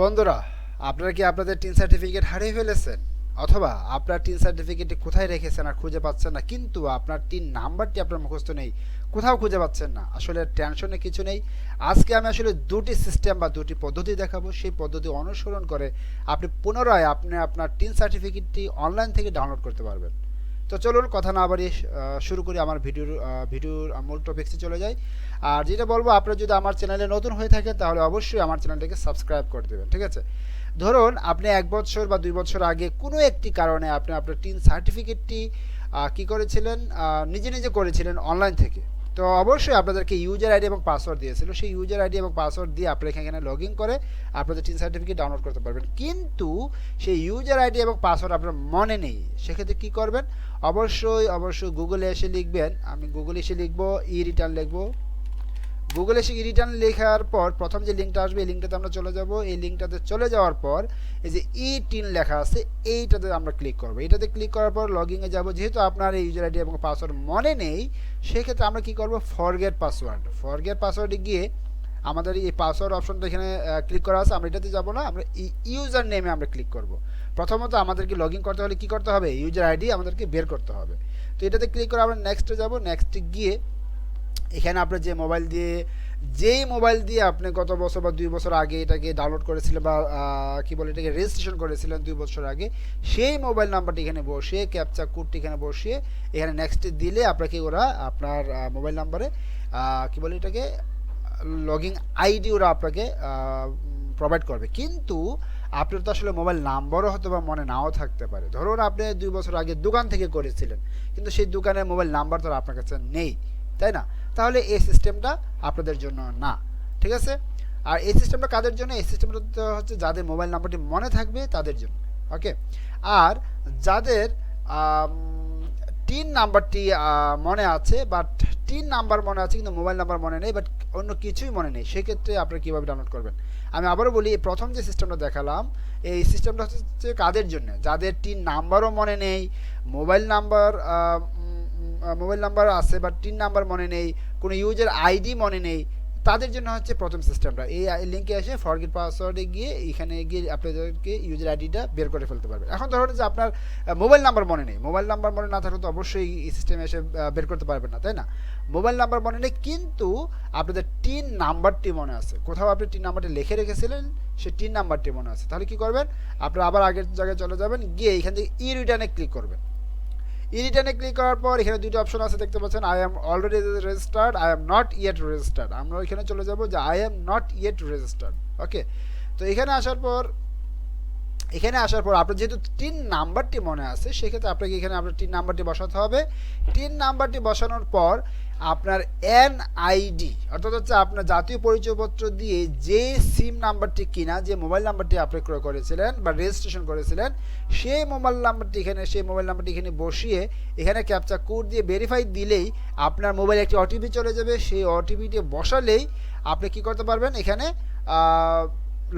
বন্ধুরা, আপনারা কি আপনাদের টিন সার্টিফিকেট হারিয়ে ফেলেছেন? অথবা আপনার টিন সার্টিফিকেটটি কোথায় রেখেছেন আর খুঁজে পাচ্ছেন না, কিন্তু আপনার টিন নাম্বারটি আপনার মুখস্থ নেই, কোথাও খুঁজে পাচ্ছেন না। আসলে টেনশনে কিছু নেই। আজকে আমি আসলে দুটি সিস্টেম বা দুটি পদ্ধতি দেখাবো। সেই পদ্ধতি অনুসরণ করে আপনি পুনরায় আপনি আপনার টিন সার্টিফিকেটটি অনলাইন থেকে ডাউনলোড করতে পারবেন। তো চলুন কথা না বাড়িয়ে শুরু করি আমার ভিডিওর ভিডিওর মূল টপিক্সে চলে যাই। আর যেটা বলব, আপনার যদি আমার চ্যানেলে নতুন হয়ে থাকে তাহলে অবশ্যই আমার চ্যানেলটাকে সাবস্ক্রাইব করে দেবেন, ঠিক আছে? ধরুন, আপনি এক বছর বা দুই বছর আগে কোনো একটি কারণে আপনি আপনার টিন সার্টিফিকেটটি কী করেছিলেন? নিজে নিজে করেছিলেন অনলাইন থেকে। তো অবশ্যই আপনাদেরকে ইউজার আইডি এবং পাসওয়ার্ড দিয়েছিল। সেই ইউজার আইডি এবং পাসওয়ার্ড দিয়ে আপনারা এখানে লগ ইন করে আপনাদের টিন সার্টিফিকেট ডাউনলোড করতে পারবেন। কিন্তু সেই ইউজার আইডি এবং পাসওয়ার্ড আপনার মনে নেই, সেক্ষেত্রে কী করবেন? অবশ্যই অবশ্যই গুগলে এসে লিখবেন। আমি গুগলে এসে লিখব ই রিটার্ন লিখব। গুগলে এসে রিটার্ন লেখার পর প্রথম যে লিঙ্কটা আসবে, এই লিঙ্কটাতে আমরা চলে যাব। এই লিঙ্কটাতে চলে যাওয়ার পর এই যে ই টিন লেখা আছে, এইটাতে আমরা ক্লিক করব। এইটাতে ক্লিক করার পর লগ ইনে যাব। যেহেতু আপনার এই ইউজার আইডি এবং পাসওয়ার্ড মনে নেই, সেক্ষেত্রে আমরা কী করব? ফরগেট পাসওয়ার্ড ফরগেট পাসওয়ার্ডে গিয়ে আমাদের এই পাসওয়ার্ড অপশনটা এখানে ক্লিক করা আছে। আমরা এটাতে যাব না, আমরা ইউজার নেমে আমরা ক্লিক করব। প্রথমত আমাদেরকে লগ করতে হলে কী করতে হবে? ইউজার আইডি আমাদেরকে বের করতে হবে। তো এটাতে ক্লিক করে আমরা নেক্সটে যাব। নেক্সটে গিয়ে এখানে আপনার যে মোবাইল দিয়ে, যেই মোবাইল দিয়ে আপনি গত বছর বা দুই বছর আগে এটাকে ডাউনলোড করেছিলেন বা কি বলে এটাকে রেজিস্ট্রেশন করেছিলেন দুই বছর আগে, সেই মোবাইল নাম্বারটি এখানে বসিয়ে ক্যাপচা কোডটি এখানে বসিয়ে, এখানে নেক্সট দিলে আপনাকে ওরা আপনার মোবাইল নাম্বারে কি বলে এটাকে লগিং আইডি ওরা আপনাকে প্রোভাইড করবে। কিন্তু আপনার তো আসলে মোবাইল নাম্বারও হয়তো বা মনে নাও থাকতে পারে। ধরুন আপনি দুই বছর আগে দোকান থেকে করেছিলেন, কিন্তু সেই দোকানের মোবাইল নাম্বার তো আপনার কাছে নেই, তাই না? তাহলে এই সিস্টেমটা আপনাদের জন্য না, ঠিক আছে? আর এই সিস্টেমটা কাদের জন্য? এই সিস্টেমটা হচ্ছে যাদের মোবাইল নাম্বারটি মনে থাকবে তাদের জন্য ওকে আর যাদের টিন নাম্বারটি মনে আছে বাট টিন নাম্বার মনে আছে কিন্তু মোবাইল নাম্বার মনে নেই বাট অন্য কিছুই মনে নেই, সেক্ষেত্রে আপনারা কীভাবে ডাউনলোড করবেন? আমি আবারও বলি প্রথম যে সিস্টেমটা দেখালাম, এই সিস্টেমটা হচ্ছে কাদের জন্য? যাদের টিন নাম্বারও মনে নেই মোবাইল নাম্বার মোবাইল নাম্বার আছে বাট টিন নাম্বার মনে নেই, কোনো ইউজার আইডি মনে নেই, তাদের জন্য হচ্ছে প্রথম সিস্টেমটা এই লিঙ্কে এসে ফরগেট পাসওয়ার্ডে গিয়ে এখানে গিয়ে আপনাদেরকে ইউজার আইডিটা বের করে ফেলতে পারবেন এখন ধরুন যে আপনার মোবাইল নাম্বার মনে নেই। মোবাইল নাম্বার মনে না থাকলে তো অবশ্যই এই সিস্টেমে এসে বের করতে পারবেন না, তাই না? মোবাইল নাম্বার মনে নেই, কিন্তু আপনাদের টিন নাম্বারটি মনে আছে। কোথাও আপনি টিন নাম্বারটি লিখে রেখেছিলেন সে টিন নাম্বারটি মনে আছে। তাহলে কি করবেন? আপনারা আবার আগের জায়গায় চলে যাবেন, গিয়ে এখান থেকে ই রিটার্নে ক্লিক করবেন। ই রিটার্নে ক্লিক করার পর এখানে দুটো অপশন আছে, দেখতে পাচ্ছেন I am already registered I am not yet registered আমরা ওইখানে চলে যাব যে I am not yet registered okay তো এখানে আসার পর এখানে আসার পর আপনার যেহেতু তিন নাম্বারটি মনে আছে, সেক্ষেত্রে আপনাকে এখানে আপনার তিন নাম্বারটি বসাতে হবে। তিন নাম্বারটি বসানোর পর আপনার এন আইডি অর্থাৎ হচ্ছে আপনার জাতীয় পরিচয়পত্র দিয়ে যে সিম নাম্বারটি কিনা, যে মোবাইল নাম্বারটি আপনি ক্রয় করেছিলেন বা রেজিস্ট্রেশন করেছিলেন, সেই মোবাইল নাম্বারটি এখানে, সেই মোবাইল নাম্বারটি এখানে বসিয়ে এখানে ক্যাপচা কোড দিয়ে ভেরিফাই দিলেই আপনার মোবাইলে একটি ওটিপি চলে যাবে। সেই ওটিপিটি বসালেই আপনি কি করতে পারবেন? এখানে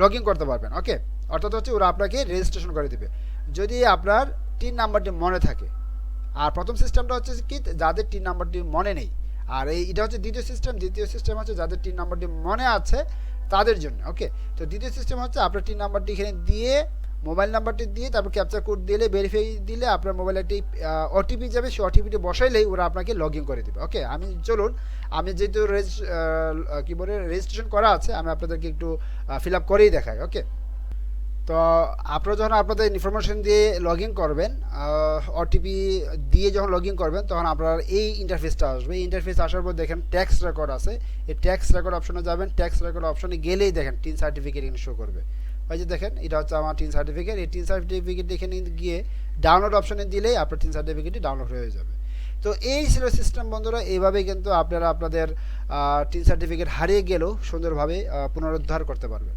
লগ ইন করতে পারবেন। ওকে অর্থাৎ হচ্ছে ওরা আপনাকে রেজিস্ট্রেশন করে দেবে। যদি আপনার টিন নাম্বারটি মনে থাকে, আর প্রথম সিস্টেমটা হচ্ছে কি, যাদের টিন নাম্বারটি মনে নেই, আর এই এটা হচ্ছে দ্বিতীয় সিস্টেম দ্বিতীয় সিস্টেম হচ্ছে যাদের টিন নাম্বারটি মনে আছে তাদের জন্য ওকে তো দ্বিতীয় সিস্টেম হচ্ছে আপনার টিন নাম্বারটি এখানে দিয়ে মোবাইল নাম্বারটি দিয়ে তারপর ক্যাপচার কোড দিলে ভেরিফাই দিলে আপনার মোবাইলে একটি ওটিপি যাবে, সেই ওটিপিটি বসাইলেই ওরা আপনাকে লগ ইন করে দেবে ওকে আমি চলুন, আমি যেহেতু রেজ কী বলে রেজিস্ট্রেশন করা আছে, আমি আপনাদেরকে একটু ফিল আপ করেই দেখাই ওকে তো আপনারা যখন আপনাদের ইনফরমেশন দিয়ে লগ ইন করবেন ওটিপি দিয়ে যখন লগ ইন করবেন, তখন আপনার এই ইন্টারফেসটা আসবে। এই ইন্টারফেস আসার পর দেখেন ট্যাক্স রেকর্ড আছে। এই ট্যাক্স রেকর্ড অপশনে যাবেন। ট্যাক্স রেকর্ড অপশনে গেলেই দেখেন টিন সার্টিফিকেট এখানে শো করবে। ওই যে দেখেন, এটা হচ্ছে আমার টিন সার্টিফিকেট এই টিন সার্টিফিকেট এখানে গিয়ে ডাউনলোড অপশনে দিলেই আপনার টিন সার্টিফিকেটটি ডাউনলোড হয়ে যাবে। তো এই ছিল সিস্টেম বন্ধুরা। এইভাবেই কিন্তু আপনারা আপনাদের টিন সার্টিফিকেট হারিয়ে গেলেও সুন্দরভাবে পুনরুদ্ধার করতে পারবেন।